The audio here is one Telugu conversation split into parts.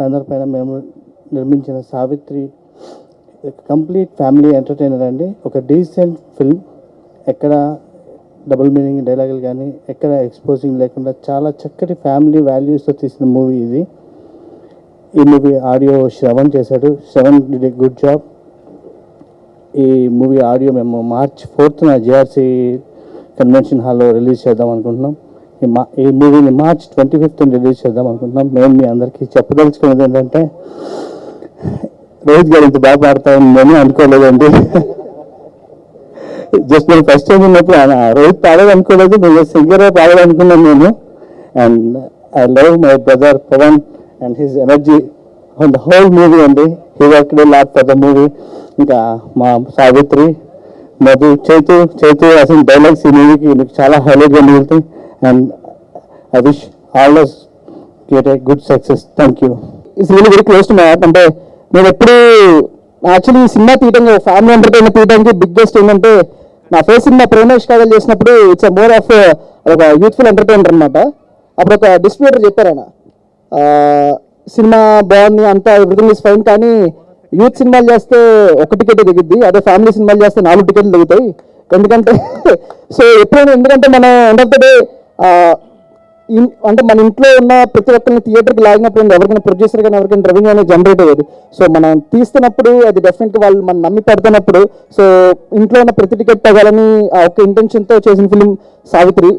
బ్యానర్ పైన మేము నిర్మించిన సావిత్రి కంప్లీట్ ఫ్యామిలీ ఎంటర్టైనర్ అండి. ఒక డీసెంట్ ఫిల్మ్. ఎక్కడ డబుల్ మీనింగ్ డైలాగులు కానీ ఎక్కడ ఎక్స్పోజింగ్ లేకుండా చాలా చక్కటి ఫ్యామిలీ వాల్యూస్తో తీసిన మూవీ ఇది. ఈ మూవీ ఆడియో శ్రవణ్ చేశాడు. Shravan did a good job. ఈ మూవీ ఆడియో మేము మార్చ్ ఫోర్త్న జేఆర్సీ కన్వెన్షన్ హాల్లో రిలీజ్ చేద్దాం అనుకుంటున్నాం. ఈ మూవీని మార్చ్ ట్వంటీ ఫిఫ్త్ రిలీజ్ చేద్దాం అనుకుంటున్నాం. మేము మీ అందరికీ చెప్పదలుచుకున్నది ఏంటంటే రోహిత్ గారు ఇంత బాగా పాడతామని నేను అనుకోలేదండి. జస్ట్ నేను ఫస్ట్ టైం ఉన్నప్పుడు రోహిత్ పాడేది అనుకోలేదు నేను సింగర్ పాడేది అనుకున్నాను నేను. And I love my brother Pavan and his energy on the whole movie అండి. He work lot for the movie ఇంకా మా సావిత్రి మధు చైతు చైతు అసలు డైలాగ్స్ ఈ మూవీకి మీకు చాలా హైలైట్గా మిగులుతాయి. And I wish all this get a good success thank you it's really very close to my heart అంటే నేను ఎప్పుడు యాక్చువల్లీ సినిమా తీయడానికి ఫ్యామిలీ ఎంటర్టైన్మెంట్ తీయడానికి బిగ్గెస్ట్ ఏంటంటే నా ఫేస్ సినిమా ప్రేమేష్ కాగల్ చేసినప్పుడు ఇట్స్ మోర్ ఆఫ్ ఒక యూత్ఫుల్ ఎంటర్టైనర్ అనమాట అప్పుడు ఒక డిస్ట్రిబ్యూటర్ చెప్పారు ఆయన. సినిమా బాగుంది అంతా ఎవ్రీథింగ్ ఇస్ ఫైన్ కానీ యూత్ సినిమాలు చేస్తే ఒక టికెట్ దిగుద్ది అదే ఫ్యామిలీ సినిమాలు చేస్తే నాలుగు టికెట్లు దిగుతాయి ఎందుకంటే సో ఎప్పుడైనా ఎందుకంటే మనం ఎండ్ ఆఫ్ ద డే అంటే మన ఇంట్లో ఉన్న ప్రతి ఒక్కరిని థియేటర్కి లాగినప్పుడు ఎవరికైనా ప్రొడ్యూసర్ కానీ ఎవరికైనా రెవెన్యూ అనేది జనరేట్ అయ్యేది. సో మనం తీస్తున్నప్పుడు అది డెఫినెట్గా వాళ్ళు మనం నమ్మి పెడుతున్నప్పుడు సో ఇంట్లో ఉన్న ప్రతి టికెట్ తగాలని ఆ ఒక్క ఇంటెన్షన్తో చేసిన ఫిలిం సావిత్రి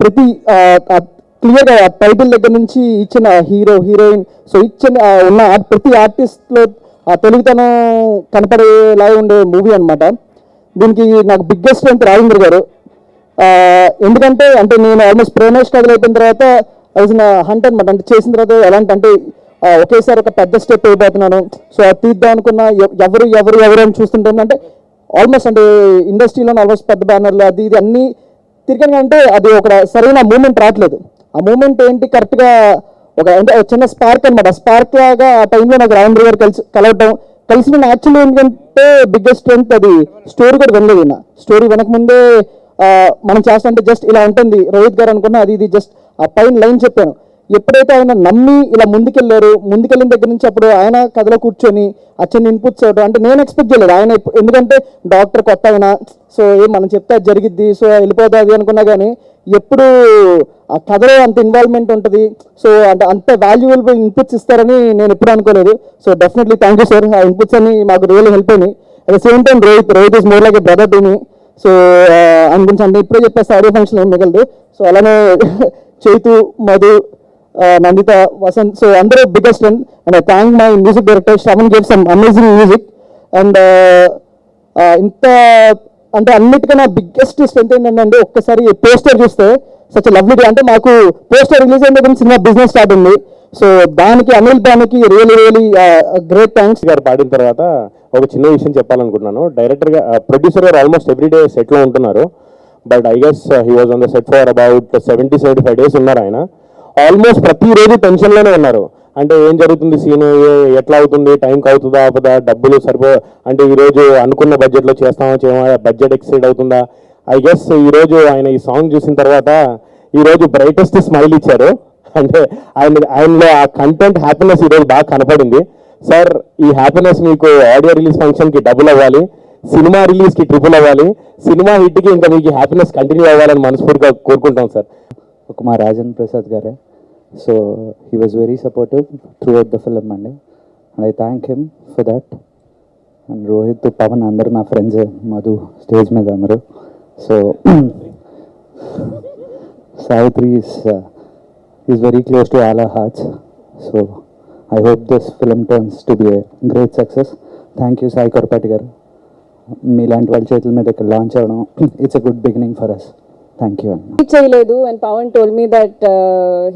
ప్రతి క్లియర్గా టైటిల్ దగ్గర నుంచి ఇచ్చిన హీరో హీరోయిన్ సో ఇచ్చిన ఉన్న ప్రతి ఆర్టిస్ట్లో ఆ తెలుగుతనం కనపడేలా ఉండే మూవీ అనమాట దీనికి నాకు బిగ్గెస్ట్ స్ట్రెంత్ రాజేంద్ర గారు. ఎందుకంటే అంటే నేను ఆల్మోస్ట్ ప్రేమేష్ కథలు అయిపోయిన తర్వాత అది హంట్ అనమాట అంటే చేసిన తర్వాత ఎలాంటి అంటే ఒకేసారి ఒక పెద్ద స్టెప్ అయిపోతున్నాను. సో అది తీద్దాం అనుకున్న ఎవరు ఎవరు ఎవరు అని చూస్తుంటే అంటే ఆల్మోస్ట్ అంటే ఇండస్ట్రీలో ఆల్మోస్ట్ పెద్ద బ్యానర్లు అది ఇది అన్నీ తిరిగి అంటే అది ఒక సరైన మూమెంట్ రావట్లేదు. ఆ మూమెంట్ ఏంటి కరెక్ట్గా ఒక అంటే చిన్న స్పార్క్ అనమాట స్పార్క్ లాగా ఆ టైంలో నాకు రాజేంద్ర గారు కలిసి కలవటం కలిసి నేను యాక్చువల్లీ ఏంటంటే బిగ్గెస్ట్ స్ట్రెంత్ అది స్టోరీ కూడా వినలేదు నా స్టోరీ వెనకముందే మనం చేస్తుంటే జస్ట్ ఇలా ఉంటుంది. రోహిత్ గారు అనుకున్నా అది ఇది జస్ట్ ఆ పైన లైన్ చెప్పాను. ఎప్పుడైతే ఆయన నమ్మి ఇలా ముందుకెళ్ళారు ముందుకెళ్ళిన దగ్గర నుంచి అప్పుడు ఆయన కథలో కూర్చొని ఆ చిన్న ఇన్పుట్స్ ఇవ్వడం అంటే నేను ఎక్స్పెక్ట్ చేయలేదు. ఆయన ఎందుకంటే డాక్టర్ కొత్త ఆయన. సో ఏం మనం చెప్తే అది జరిగిద్ది సో వెళ్ళిపోతుంది అనుకున్నా కానీ ఎప్పుడు ఆ కథలో అంత ఇన్వాల్వ్మెంట్ ఉంటుంది. సో అంటే అంత వాల్యుబుల్ ఇన్పుట్స్ ఇస్తారని నేను ఎప్పుడు అనుకోలేదు. So definitely thank you sir ఆ ఇన్పుట్స్ అని మాకు రియల్ హెల్ప్ అయినాయి. At the same time Rohit Rohit is more like a brother to me so ఆయన అంటే ఇప్పుడే చెప్పేస్తే ఆడియో ఫంక్షన్ ఏం మిగలదు. సో అలానే చైతు మధు నందిత వసంత్ సో అందరూ biggest and and thank my music director Shravan gave some amazing music and ఇంత అంటే అన్నిటికన్నా బిగ్గెస్ట్ స్ట్రెంత్ ఏంటంటే ఒక్కసారి పోస్టర్ చూస్తే సచ్ లవ్లీ అంటే మాకు పోస్టర్ రిలీజ్ అయిన దగ్గర సినిమా బిజినెస్ స్టార్ట్ ఉంది. సో దానికి అనిల్ దానికి రియలీ రియలీ గ్రేట్ థ్యాంక్స్ గారు పాడిన తర్వాత ఒక చిన్న విషయం చెప్పాలనుకుంటున్నాను. డైరెక్టర్గా ప్రొడ్యూసర్ గారు ఆల్మోస్ట్ ఎవ్రీడే సెట్లో ఉంటున్నారు. But I guess he was on the set for about seventy seventy five days ఉన్నారు ఆయన. ఆల్మోస్ట్ ప్రతిరోజు టెన్షన్లోనే ఉన్నారు. అంటే ఏం జరుగుతుంది సీన్ ఎట్లా అవుతుంది? టైంకి అవుతుందా అవుతుందా డబ్బులు సరిపో అంటే ఈరోజు అనుకున్న బడ్జెట్లో చేస్తామో చేస్తామా చేయమా? బడ్జెట్ ఎక్సైడ్ అవుతుందా? ఐ గెస్ ఈరోజు ఆయన ఈ సాంగ్ చూసిన తర్వాత ఈరోజు బ్రైటెస్ట్ స్మైల్ ఇచ్చారు. అంటే ఆయన ఆయనలో ఆ కంటెంట్ హ్యాపీనెస్ ఈ రోజు బాగా కనపడింది. సార్ ఈ హ్యాపీనెస్ మీకు ఆడియో రిలీజ్ ఫంక్షన్కి డబుల్ అవ్వాలి సినిమా రిలీజ్కి ట్రిపుల్ అవ్వాలి సినిమా హిట్కి ఇంకా మీకు హ్యాపీనెస్ కంటిన్యూ అవ్వాలని మనస్ఫూర్తిగా కోరుకుంటాం సార్. ఒక మా రాజన్ ప్రసాద్ గారే. So he was very supportive throughout the film అండి. And I thank him for that and Rohit Pavan అందరూ నా ఫ్రెండ్సే మధు స్టేజ్ మీద అందరూ. So Savitri is is very close to all our hearts so I hope this film turns to be a great success thank you Sai Korapati garu మీలాంటి వాళ్ళ చేతుల మీద ఇక్కడ లాంచ్ అవ్వడం it's a good beginning for us thank you అండి చేయలేదు and Pavan told me that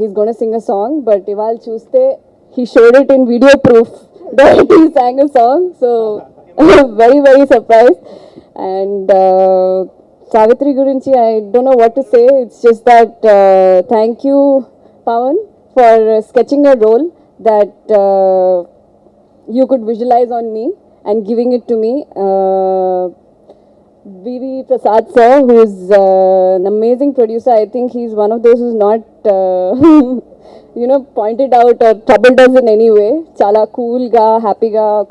he's gonna sing a song but ఇవాళ చూస్తే he showed it in video proof that he sang a song so very very surprise and Savitri గురించి I don't know what to say it's just that thank you Pavan for sketching a role that uh, you could visualize on me and giving it to me. Uh, Prasad sir, who is uh, an amazing producer, I think he's one of those who's not, uh, you know, pointed out or troubled us in any way. Chala cool ga, happy ga,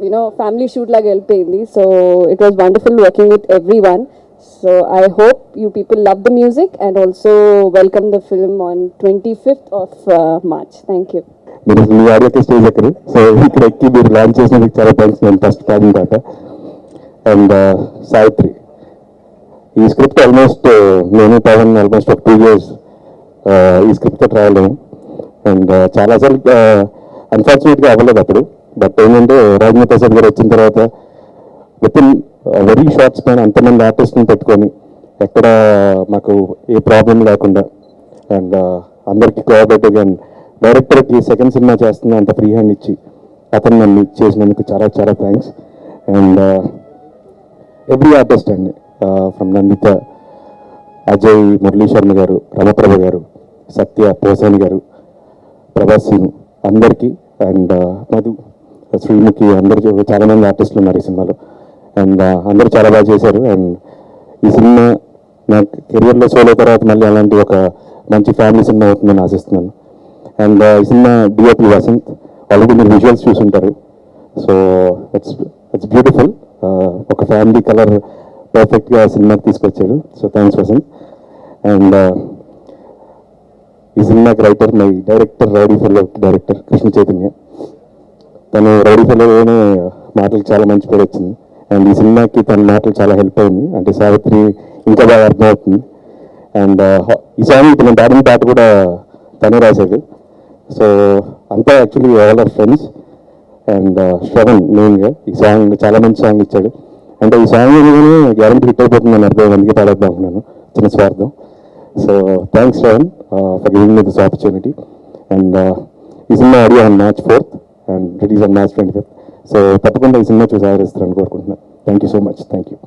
you know, family shoot like helpindi. So it was wonderful working with everyone. So I hope you people love the music and also welcome the film on 25th of uh, March. Thank you. మీరు అసలు మీ ఆడియోకి స్టేజ్ ఎక్కరు సో ఇక్కడ ఎక్కి మీరు లాంచ్ చేసినందుకు చాలా థ్యాంక్స్ నేను ఫస్ట్ కాదు పాట అండ్ సావిత్రి ఈ స్క్రిప్ట్ ఆల్మోస్ట్ నేను పవన్ ఆల్మోస్ట్ ఒక టూ ఇయర్స్ ఈ స్క్రిప్ట్తో ట్రావెల్ అయ్యాం అండ్ చాలాసార్లు అన్ఫార్చునేట్గా అవ్వలేదు అప్పుడు. బట్ ఏంటంటే రాజేంద్ర ప్రసాద్ గారు వచ్చిన తర్వాత with in very short span అంతమంది ఆర్టిస్ట్ని పెట్టుకొని ఎక్కడ మాకు ఏ ప్రాబ్లం లేకుండా అండ్ అందరికీ కోఆపరేటివ్గా అండ్ డైరెక్టర్కి సెకండ్ సినిమా చేస్తున్న అంత ఫ్రీ హ్యాండ్ ఇచ్చి. అతను నన్ను చేసినందుకు చాలా చాలా thanks and uh, every artist అండి uh, ఫ్రమ్ నందిత అజయ్ మురళీ శర్మ గారు రమప్రభ గారు సత్య పోసాని గారు ప్రభాస్ సింగ్ అందరికీ. అండ్ uh, మధు శ్రీముఖి అందరు చాలా మంది ఆర్టిస్టులు ఉన్నారు ఈ సినిమాలో. అండ్ అందరూ చాలా బాగా చేశారు. అండ్ ఈ సినిమా నా కెరియర్లో సోలో తర్వాత మళ్ళీ అలాంటి ఒక మంచి ఫ్యామిలీ సినిమా అవుతుందని ఆశిస్తున్నాను. అండ్ ఈ సినిమా డిఓపి వసంత్ ఆల్రెడీ మీరు విజువల్స్ చూసుంటారు. సో ఇట్స్ ఇట్స్ బ్యూటిఫుల్ ఒక ఫ్యామిలీ కలర్ పర్ఫెక్ట్గా సినిమాకి తీసుకొచ్చాడు సో థ్యాంక్స్ వసంత్ అండ్ ఈ సినిమాకి writer my director Rowdy Fellow director Krishna Chaitanya తను రౌడీ ఫెల్లోనే మాటలకు చాలా మంచి పేరు వచ్చింది. అండ్ ఈ సినిమాకి తన మాటలు చాలా హెల్ప్ అయింది అంటే సావిత్రి ఇంకా బాగా అర్థమవుతుంది. అండ్ ఈ సాంగ్ ఇప్పుడు నేను పాడిన పాట కూడా తనే రాశాడు. సో అంతా actually all our friends and Shravan మెయిన్గా ఈ సాంగ్ చాలా మంచి సాంగ్ ఇచ్చాడు. అంటే ఈ సాంగ్ గ్యారంటీ హిట్ అయిపోతుందని అర్థం అందుకే పాడేద్దాం చిన్న స్వార్థం. So thanks Shravan for giving me this opportunity and ఈ cinema audio on March fourth and release on March twenty fifth so తప్పకుండా ఈ సినిమా చూసి ఆదరిస్తారని కోరుకుంటున్నాను thank you so much thank you